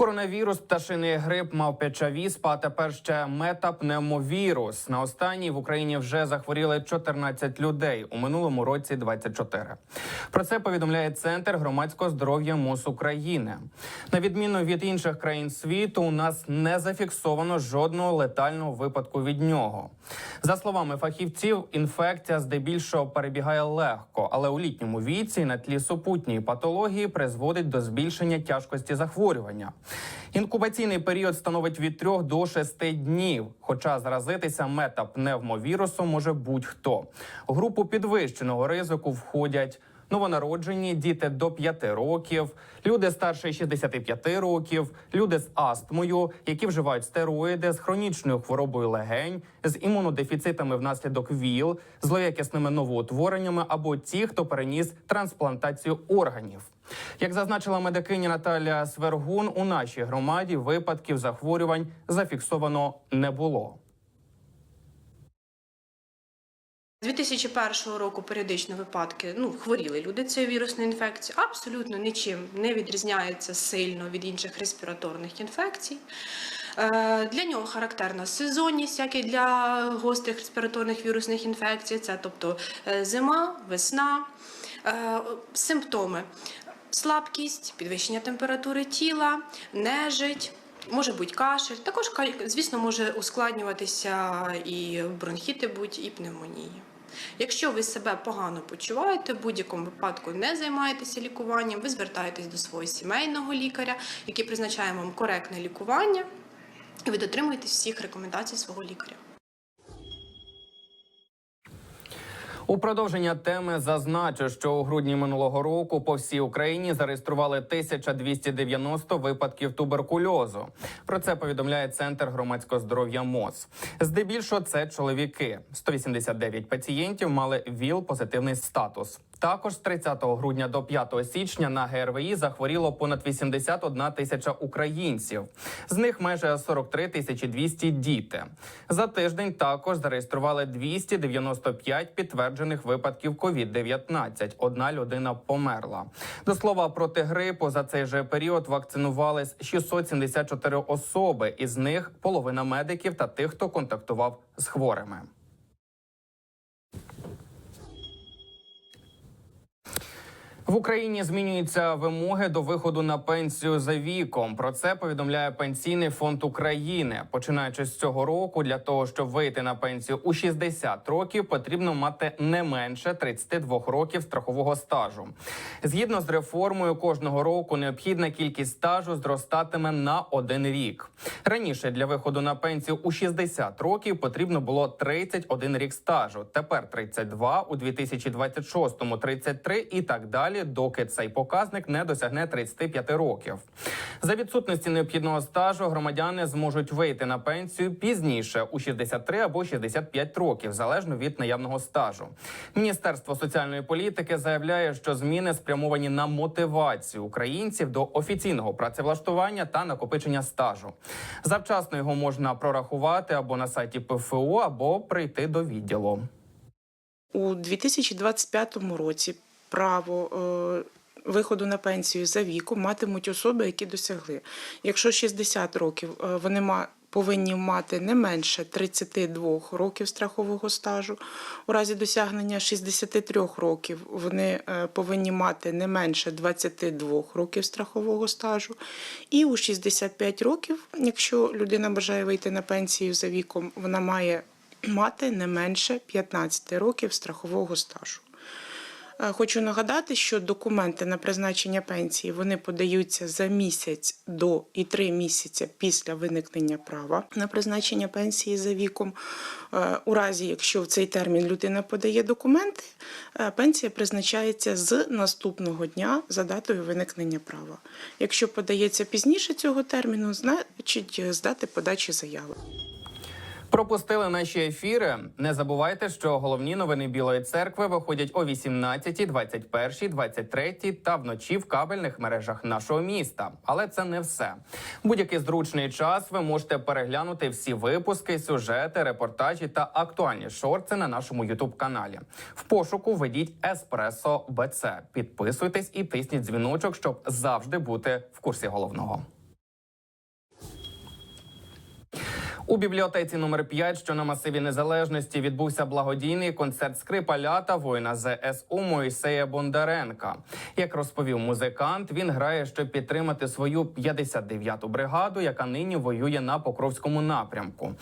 Коронавірус, пташиний грип, мавпяча віспа, а тепер ще метапневмовірус. На останній в Україні вже захворіли 14 людей. У минулому році 24. Про це повідомляє Центр громадського здоров'я МОЗ України. На відміну від інших країн світу, у нас не зафіксовано жодного летального випадку від нього. За словами фахівців, інфекція здебільшого перебігає легко, але у літньому віці на тлі супутньої патології призводить до збільшення тяжкості захворювання. Інкубаційний період становить від 3 до 6 днів. Хоча заразитися метапневмовірусом може будь-хто. У групу підвищеного ризику входять. Новонароджені, діти до 5 років, люди старше 65 років, люди з астмою, які вживають стероїди, з хронічною хворобою легень, з імунодефіцитами внаслідок ВІЛ, злоякісними новоутвореннями або ті, хто переніс трансплантацію органів. Як зазначила медикиня Наталя Свергун, у нашій громаді випадків захворювань зафіксовано не було. З 2001 року періодично випадки ну хворіли люди цією вірусною інфекцією. Абсолютно нічим не відрізняється сильно від інших респіраторних інфекцій. Е, Для нього характерна сезонність, як і для гострих респіраторних вірусних інфекцій. Це тобто е, зима, весна, Е, симптоми. Слабкість, підвищення температури тіла, нежить, може бути кашель. Також, звісно, може ускладнюватися і бронхіти будь, і пневмонії. Якщо ви себе погано почуваєте, в будь-якому випадку не займаєтеся лікуванням, ви звертаєтесь до свого сімейного лікаря, який призначає вам коректне лікування, і ви дотримуєтесь всіх рекомендацій свого лікаря. У продовження теми зазначу, що у грудні минулого року по всій Україні зареєстрували 1290 випадків туберкульозу. Про це повідомляє Центр громадського здоров'я МОЗ. Здебільшого це чоловіки. 189 пацієнтів мали ВІЛ позитивний статус. Також з 30 грудня до 5 січня на ГРВІ захворіло понад 81 тисяча українців. З них майже 43 тисячі 200 діти. За тиждень також зареєстрували 295 підтверджених випадків COVID-19. Одна людина померла. До слова, проти грипу за цей же період вакцинувались 674 особи. Із них половина медиків та тих, хто контактував з хворими. В Україні змінюються вимоги до виходу на пенсію за віком. Про це повідомляє Пенсійний фонд України. Починаючи з цього року, для того, щоб вийти на пенсію у 60 років, потрібно мати не менше 32 років страхового стажу. Згідно з реформою, кожного року необхідна кількість стажу зростатиме на один рік. Раніше для виходу на пенсію у 60 років потрібно було 31 рік стажу. Тепер 32, у 2026-му 33 і так далі, доки цей показник не досягне 35 років. За відсутності необхідного стажу громадяни зможуть вийти на пенсію пізніше у 63 або 65 років, залежно від наявного стажу. Міністерство соціальної політики заявляє, що зміни спрямовані на мотивацію українців до офіційного працевлаштування та накопичення стажу. Завчасно його можна прорахувати або на сайті ПФО, або прийти до відділу. У 2025 році право е, виходу на пенсію за віком матимуть особи, які досягли. Якщо 60 років е, вони повинні мати не менше 32 років страхового стажу. У разі досягнення 63 років вони е, повинні мати не менше 22 років страхового стажу. І у 65 років, якщо людина бажає вийти на пенсію за віком, вона має мати не менше 15 років страхового стажу. Хочу нагадати, що документи на призначення пенсії вони подаються за місяць до і три місяці після виникнення права на призначення пенсії за віком. У разі, якщо в цей термін людина подає документи, е, пенсія призначається з наступного дня за датою виникнення права. Якщо подається пізніше цього терміну, значить е, з дати подачі заяви. Пропустили наші ефіри. Не забувайте, що головні новини Білої церкви виходять о 18, 21, 23 та вночі в кабельних мережах нашого міста. Але це не все. Будь-який зручний час ви можете переглянути всі випуски, сюжети, репортажі та актуальні шорти на нашому Ютуб каналі. В пошуку введіть Еспресо БЦ. Підписуйтесь і тисніть дзвіночок, щоб завжди бути в курсі головного. У бібліотеці номер 5, що на масиві незалежності, відбувся благодійний концерт скрипаля та воїна ЗСУ Моїсея Бондаренка. Як розповів музикант, він грає, щоб підтримати свою 59-ту бригаду, яка нині воює на Покровському напрямку.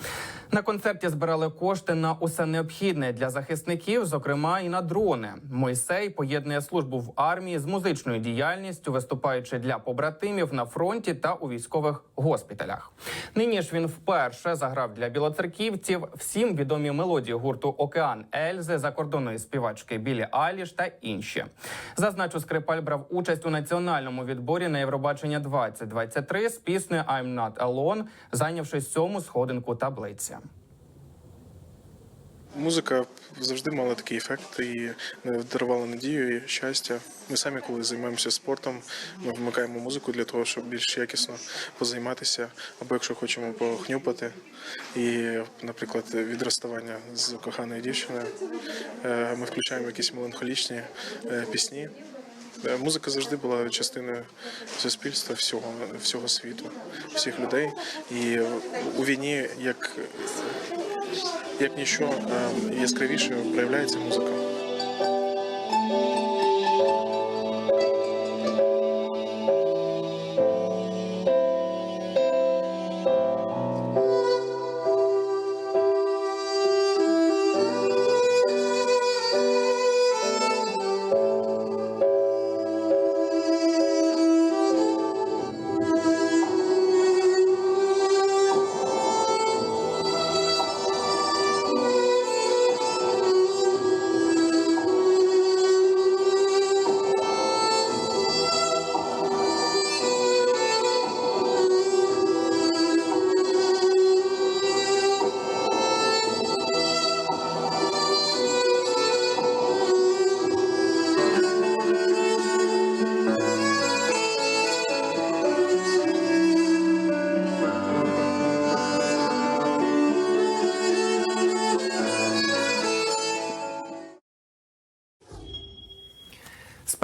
На концерті збирали кошти на усе необхідне для захисників, зокрема і на дрони. Мойсей поєднує службу в армії з музичною діяльністю, виступаючи для побратимів на фронті та у військових госпіталях. Нині ж він вперше заграв для білоцерківців всім відомі мелодії гурту Океан Ельзи, закордонної співачки Білі Аліш та інші. Зазначу, скрипаль брав участь у національному відборі на Євробачення 2023 з піснею «I'm not alone», зайнявши сьому сходинку таблиці. Музика завжди мала такий ефект і е, дарувала надію і щастя. Ми самі, коли займаємося спортом, ми вмикаємо музику для того, щоб більш якісно позайматися, або якщо хочемо похнюпати. І, наприклад, від розставання з коханою дівчиною е, ми включаємо якісь меланхолічні е, пісні. Музика завжди була частиною суспільства всього, всього світу, всіх людей. І у війні як як ніщо е, яскравіше проявляється музика.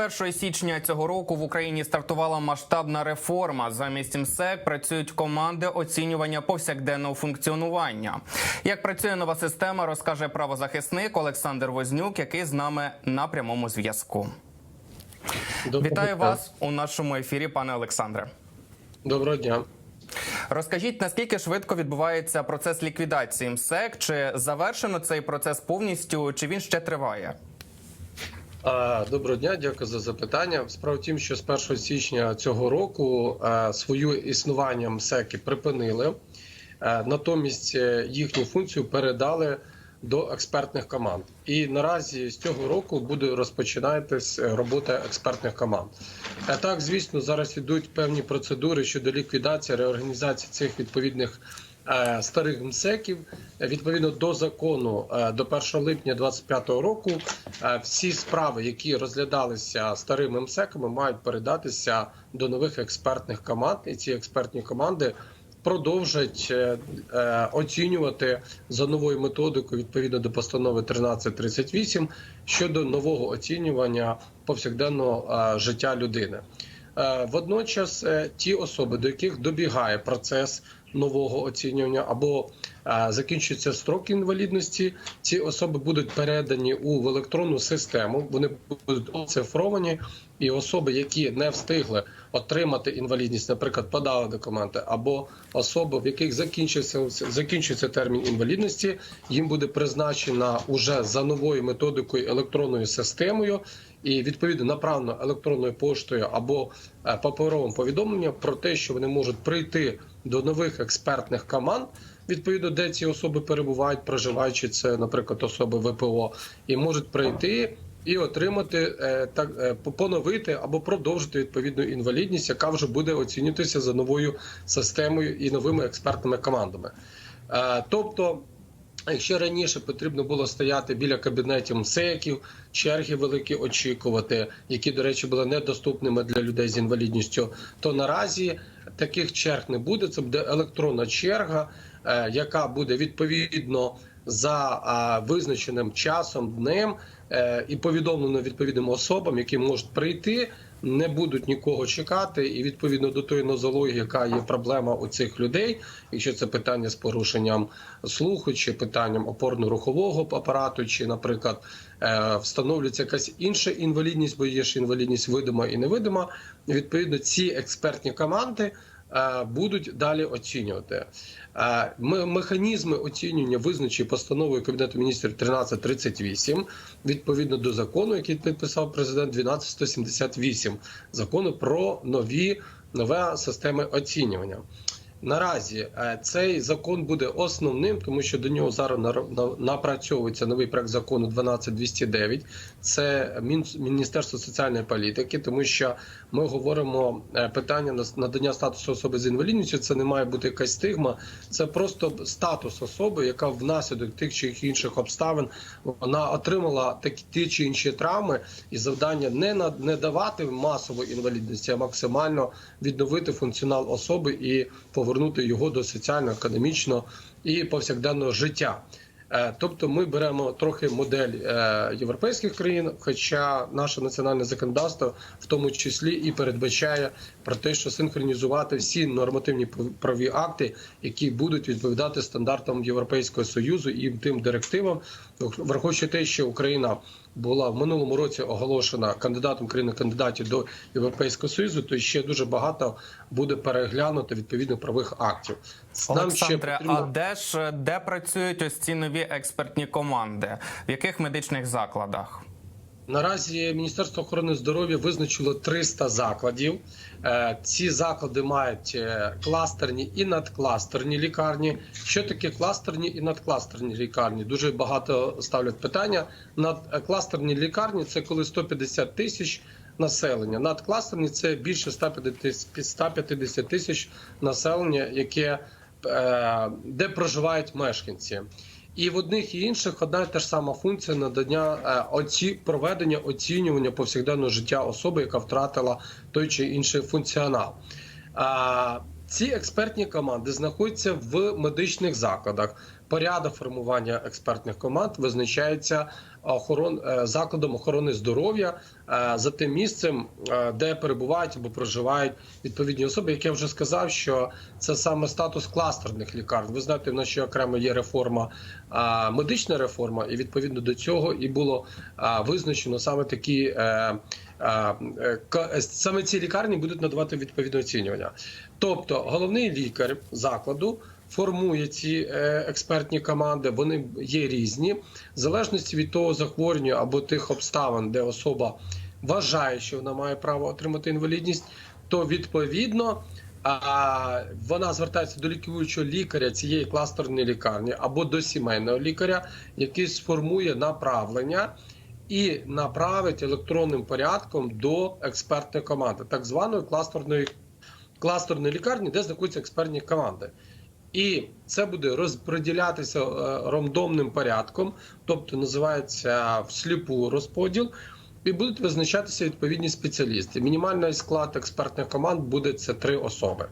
1 січня цього року в Україні стартувала масштабна реформа. Замість МСЕК працюють команди оцінювання повсякденного функціонування. Як працює нова система, розкаже правозахисник Олександр Вознюк, який з нами на прямому зв'язку. Вітаю вас у нашому ефірі, пане Олександре. Доброго дня. Розкажіть, наскільки швидко відбувається процес ліквідації МСЕК? Чи завершено цей процес повністю, чи він ще триває? Доброго дня, дякую за запитання. Справа в тім, що з 1 січня цього року свою існування МСЕКи припинили, натомість е, їхню функцію передали до експертних команд. І наразі з цього року буде розпочинатись е, робота експертних команд. Так, звісно, зараз йдуть певні процедури щодо ліквідації, реорганізації цих відповідних старих МСЕКів. Е, Відповідно до закону, е, до 1 липня 2025 року е, всі справи, які розглядалися старими МСЕКами, мають передатися до нових експертних команд, і ці експертні команди продовжать е, е, оцінювати за новою методикою відповідно до постанови 1338 щодо нового оцінювання повсякденного е, життя людини. Е, Водночас е, ті особи, до яких добігає процес нового оцінювання або е, закінчується строк інвалідності, ці особи будуть передані у електронну систему. Вони будуть оцифровані, і особи, які не встигли отримати інвалідність, наприклад, подали документи, або особи, в яких закінчився закінчується термін інвалідності, їм буде призначена уже за новою методикою електронною системою. І відповідно направлено електронною поштою або е, паперовим повідомленням про те, що вони можуть прийти до нових експертних команд, відповідно, де ці особи перебувають, проживаючи це, наприклад, особи ВПО, і можуть прийти і отримати е, так е, поновити або продовжити відповідну інвалідність, яка вже буде оцінюватися за новою системою і новими експертними командами. Е, Тобто. Якщо раніше потрібно було стояти біля кабінетів МСЕКів, черги великі очікувати, які, до речі, були недоступними для людей з інвалідністю, то наразі таких черг не буде. Це буде електронна черга, е, яка буде відповідно за визначеним часом, днем е, і повідомлено відповідним особам, які можуть прийти, не будуть нікого чекати, і відповідно до тої нозології, яка є проблема у цих людей, якщо це питання з порушенням слуху, чи питанням опорно-рухового апарату, чи, наприклад, е, встановлюється якась інша інвалідність, бо є ж інвалідність видима і невидима. Відповідно, ці експертні команди будуть далі оцінювати. Е, Механізми оцінювання визначені постановою Кабінету міністрів 1338 відповідно до закону, який підписав президент 12178 закону про нові нове системи оцінювання. Наразі е, цей закон буде основним, тому що до нього зараз напрацьовується новий проект закону 12209. Це Міністерство соціальної політики, тому що ми говоримо е, питання надання статусу особи з інвалідністю. Це не має бути якась стигма, це просто статус особи, яка внаслідок тих чи інших обставин вона отримала такі ті чи інші травми, і завдання не на не давати масової інвалідності, а максимально відновити функціонал особи і повернути його до соціально-економічного і повсякденного життя. Е, Тобто ми беремо трохи модель е, європейських країн, хоча наше національне законодавство в тому числі і передбачає про те, що синхронізувати всі нормативні праві акти, які будуть відповідати стандартам Європейського союзу і тим директивам, враховуючи те, що Україна була в минулому році оголошена кандидатом країни кандидатів до Європейського союзу, то ще дуже багато буде переглянуто відповідних правих актів. Нам ще Олександре, а де ж де працюють ось ці нові експертні команди? В яких медичних закладах? Наразі Міністерство охорони здоров'я визначило 300 закладів. Е, Ці заклади мають е, кластерні і надкластерні лікарні. Що таке кластерні і надкластерні лікарні? Дуже багато ставлять питання. Надкластерні лікарні це коли 150 тисяч населення. Надкластерні це більше 150 150 тисяч населення, яке е, де проживають мешканці. І в одних і інших одна і та ж сама функція надання е, оці проведення оцінювання повсякденного життя особи, яка втратила той чи інший функціонал. Ці експертні команди знаходяться в медичних закладах. Порядок формування експертних команд визначається охорон е, закладом охорони здоров'я е, за тим місцем, е, де перебувають або проживають відповідні особи. Як я вже сказав, що це саме статус кластерних лікарень. Ви знаєте, в нас ще окремо є реформа, медична реформа, і відповідно до цього і було визначено саме такі. Саме ці лікарні будуть надавати відповідне оцінювання. Тобто, головний лікар закладу формує ці е, експертні команди. Вони є різні, в залежності від того захворювання або тих обставин, де особа вважає, що вона має право отримати інвалідність, то відповідно. Вона звертається до лікуючого лікаря цієї кластерної лікарні або до сімейного лікаря, який сформує направлення і направить електронним порядком до експертної команди, так званої кластерної кластерної лікарні, де знаходяться експертні команди. І це буде розподілятися е, рандомним порядком, тобто називається всліпу розподіл, і будуть визначатися відповідні спеціалісти. Мінімальний склад експертних команд буде це три особи.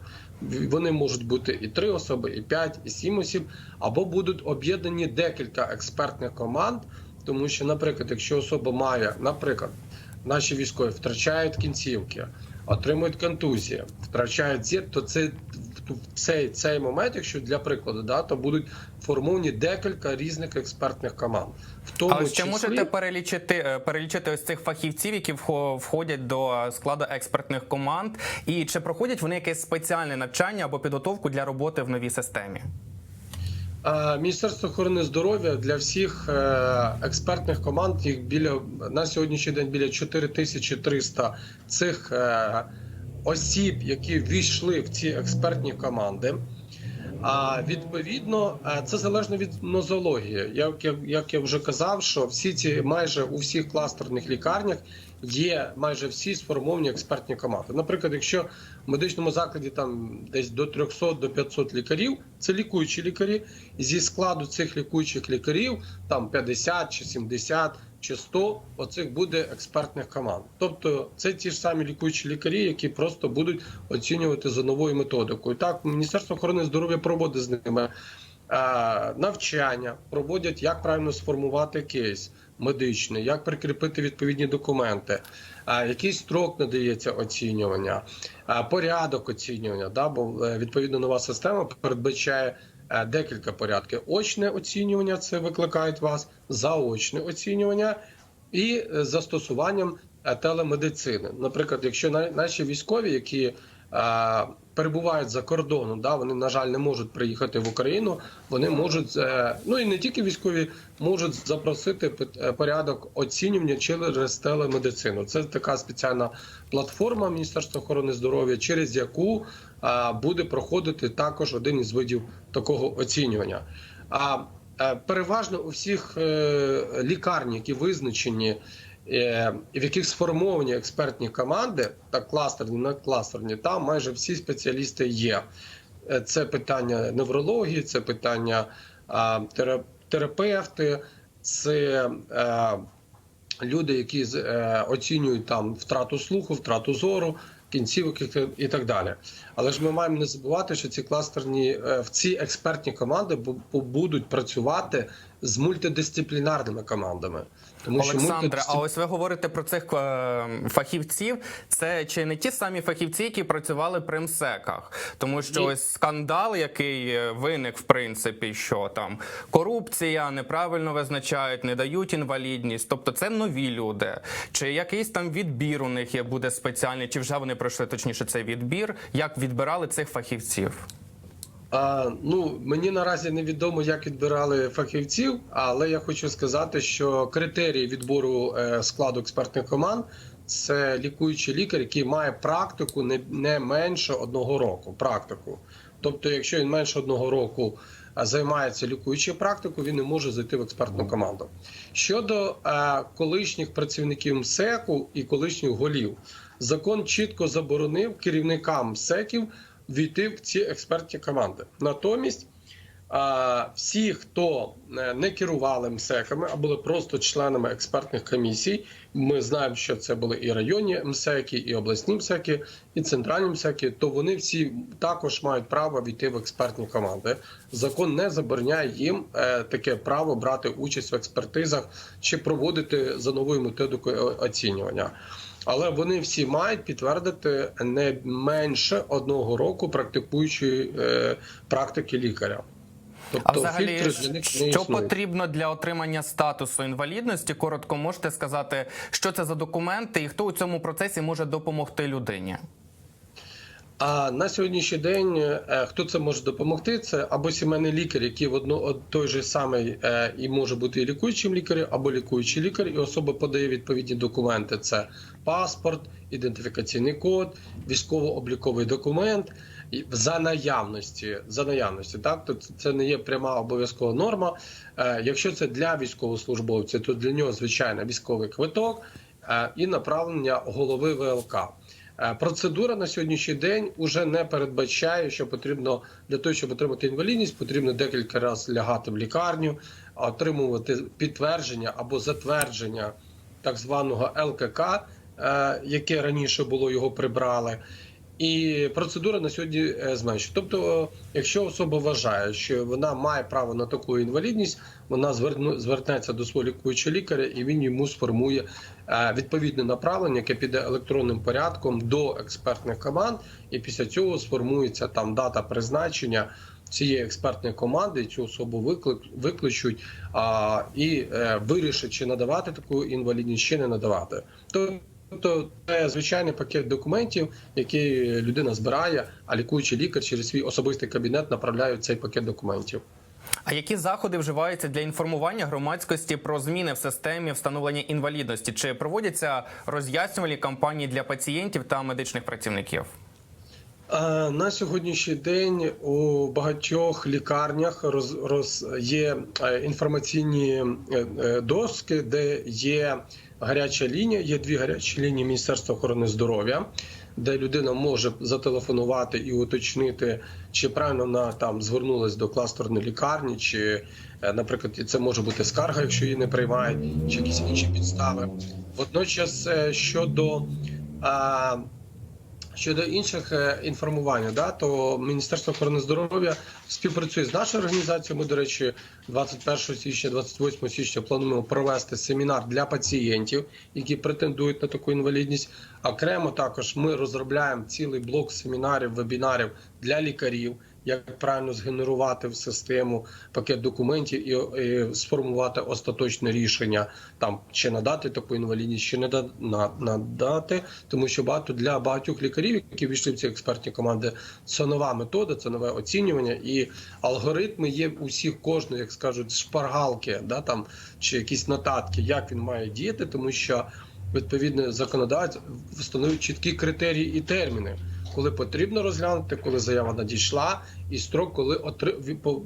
Вони можуть бути і три особи, і п'ять, і сім осіб, або будуть об'єднані декілька експертних команд, тому що, наприклад, якщо особа має, наприклад, наші військові втрачають кінцівки, отримують контузії, втрачають зір, то це в цей, цей момент, якщо для прикладу, да, то будуть формовані декілька різних експертних команд. В тому А чи числі... можете перелічити е, перелічити ось цих фахівців, які вхо- входять до складу експертних команд, і чи проходять вони якесь спеціальне навчання або підготовку для роботи в новій системі? Е, Міністерство охорони здоров'я для всіх е, експертних команд їх біля на сьогоднішній день біля 4300 цих е, осіб, які ввійшли в ці експертні команди. А відповідно, це залежно від нозології. Як я, як я вже казав, що всі ці майже у всіх кластерних лікарнях є майже всі сформовані експертні команди. Наприклад, якщо в медичному закладі там десь до 300 до 500 лікарів, це лікуючі лікарі. Зі складу цих лікуючих лікарів там 50 чи 70 чи 100 оцих буде експертних команд. Тобто це ті ж самі лікуючі лікарі, які просто будуть оцінювати за новою методикою. Так, Міністерство охорони здоров'я проводить з ними. Е, Навчання проводять, як правильно сформувати кейс, медичний, як прикріпити відповідні документи, який строк надається оцінювання, порядок оцінювання. Да, бо е, відповідно нова система передбачає е, декілька порядків. Очне оцінювання це викликають вас, заочне оцінювання і е, застосуванням е, телемедицини. Наприклад, якщо на- наші військові, які е, перебувають за кордоном, да, вони на жаль не можуть приїхати в Україну. Вони можуть е, ну і не тільки військові можуть запросити е, порядок оцінювання через телемедицину. Це така спеціальна платформа Міністерства охорони здоров'я, через яку е, буде проходити також один із видів такого оцінювання. А е, переважно у всіх е, лікарні, які визначені. Е, В яких сформовані експертні команди, так кластерні, не кластерні, там майже всі спеціалісти є. Е, Це питання неврології, це питання терапевти, це е, люди, які з- оцінюють там втрату слуху, втрату зору, кінцівок і так далі. Але ж ми маємо не забувати, що ці кластерні в ці експертні команди бу- бу- будуть працювати з мультидисциплінарними командами. Тому Олександре, а ось ви говорите про цих е, фахівців. Це чи не ті самі фахівці, які працювали при МСЕКах? Тому що Ні. ось скандал, який е, виник, в принципі, що там корупція, неправильно визначають, не дають інвалідність. Тобто це нові люди. Чи якийсь там відбір у них є буде спеціальний, чи вже вони пройшли точніше цей відбір? Як відбирали цих фахівців? А, ну мені наразі невідомо, як відбирали фахівців, але я хочу сказати, що критерії відбору е, складу експертних команд це лікуючий лікар, який має практику не, не менше одного року. Практику. Тобто, якщо він менше одного року займається лікуючою практикою, він не може зайти в експертну команду. Щодо е, колишніх працівників МСЕКу і колишніх голів, закон чітко заборонив керівникам МСЕКів війти в ці експертні команди. Натомість всі, хто е, не керували МСЕКами, а були просто членами експертних комісій, ми знаємо, що це були і районні МСЕКи, і обласні МСЕКи, і центральні МСЕКи, то вони всі також мають право війти в експертні команди. Закон не забороняє їм е, таке право брати участь в експертизах чи проводити за новою методикою оцінювання. Але вони всі мають підтвердити не менше одного року практикуючої е, практики лікаря. Тобто А взагалі, фільтри що потрібно для отримання статусу інвалідності? Коротко можете сказати, що це за документи і хто у цьому процесі може допомогти людині? А на сьогоднішній день е, хто це може допомогти? Це або сімейний лікар, який в одно той же самий е, і може бути і лікуючим лікарем, або лікуючий лікар, і особа подає відповідні документи: це паспорт, ідентифікаційний код, військово-обліковий документ. За наявності, за наявності, так то це не є пряма обов'язкова норма. Е, Якщо це для військовослужбовця, то для нього звичайно військовий квиток і направлення голови ВЛК. Е, Процедура на сьогоднішній день уже не передбачає, що потрібно для того, щоб отримати інвалідність, потрібно декілька разів лягати в лікарню, отримувати підтвердження або затвердження так званого ЛКК, е, яке раніше було його прибрали. І процедура на сьогодні е, зменшує. Тобто, якщо особа вважає, що вона має право на таку інвалідність, вона звернеться до свого лікуючого лікаря, і він йому сформує відповідне направлення, яке піде електронним порядком до експертних команд, і після цього сформується там дата призначення цієї експертної команди. Цю особу виклик викличуть а, і е, вирішать, чи надавати таку інвалідність, чи не надавати. Тобто це звичайний пакет документів, який людина збирає, а лікуючий лікар через свій особистий кабінет направляє цей пакет документів. А які заходи вживаються для інформування громадськості про зміни в системі встановлення інвалідності? Чи проводяться роз'яснювальні кампанії для пацієнтів та медичних працівників? Е, На сьогоднішній день у багатьох лікарнях роз, роз є е, інформаційні е, доски, де є гаряча лінія. Є дві гарячі лінії Міністерства охорони здоров'я, де людина може зателефонувати і уточнити, чи правильно вона там звернулась до кластерної лікарні, чи, е, наприклад, це може бути скарга, якщо її не приймають, чи якісь інші підстави. Водночас е, щодо Щодо інших е, інформування, да, то Міністерство охорони здоров'я співпрацює з нашою організацією. Ми, до речі, 21 січня, 28 січня плануємо провести семінар для пацієнтів, які претендують на таку інвалідність. Окремо також ми розробляємо цілий блок семінарів, вебінарів для лікарів, як правильно згенерувати в систему пакет документів і, і сформувати остаточне рішення там чи надати таку інвалідність, чи не да- на- надати, тому що багато для багатьох лікарів, які війшли в ці експертні команди, це нова метода, це нове оцінювання, і алгоритми є у всіх кожної, як скажуть, шпаргалки, да там чи якісь нотатки, як він має діяти, тому що відповідно законодавець встановив чіткі критерії і терміни. Коли потрібно розглянути, коли заява надійшла, і строк, коли отри...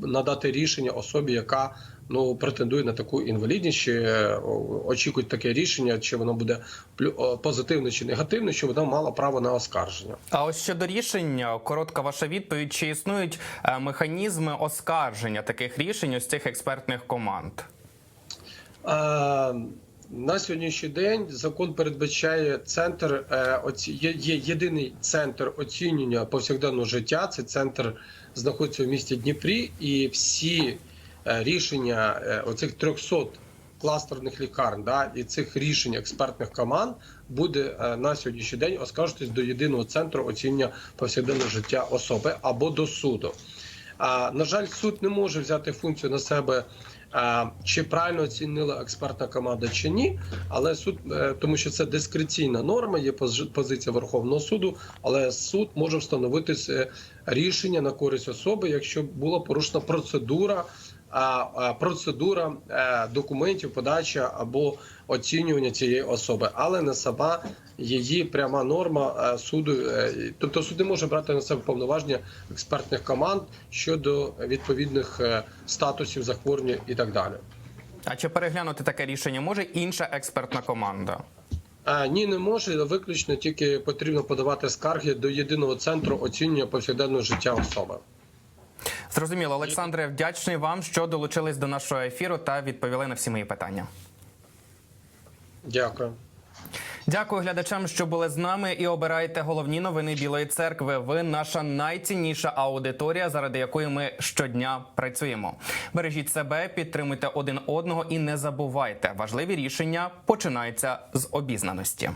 надати рішення особі, яка ну претендує на таку інвалідність, чи е, очікують таке рішення, чи воно буде позитивне чи негативне, що вона мала право на оскарження. А ось щодо рішення, коротка ваша відповідь: чи існують е, механізми оскарження таких рішень ось цих експертних команд? Е, На сьогоднішній день закон передбачає центр е, оці... єдиний центр оцінювання повсякденного життя. Це центр знаходиться в місті Дніпрі, і всі е, рішення е, оцих 300 кластерних лікарень да, і цих рішень експертних команд буде на сьогоднішній день оскаржуватись до єдиного центру оцінювання повсякденного життя особи або до суду. А, на жаль, суд не може взяти функцію на себе, чи правильно оцінила експертна команда чи ні. Але суд, е, тому що це дискреційна норма, є пози- позиція Верховного суду, але суд може встановити е, рішення на користь особи, якщо була порушена процедура. Процедура е, документів, подача або оцінювання цієї особи, але не сама її пряма норма е, суду. е, Тобто суд не може брати на себе повноваження експертних команд щодо відповідних статусів захворювання і так далі. А чи переглянути таке рішення може інша експертна команда? Ні, не може виключно тільки потрібно подавати скарги до єдиного центру оцінювання повсякденного життя особи. Зрозуміло, Олександре, вдячний вам, що долучились до нашого ефіру та відповіли на всі мої питання. Дякую. Дякую глядачам, що були з нами, і обирайте головні новини Білої церкви. Ви наша найцінніша аудиторія, заради якої ми щодня працюємо. Бережіть себе, підтримуйте один одного і не забувайте, важливі рішення починаються з обізнаності.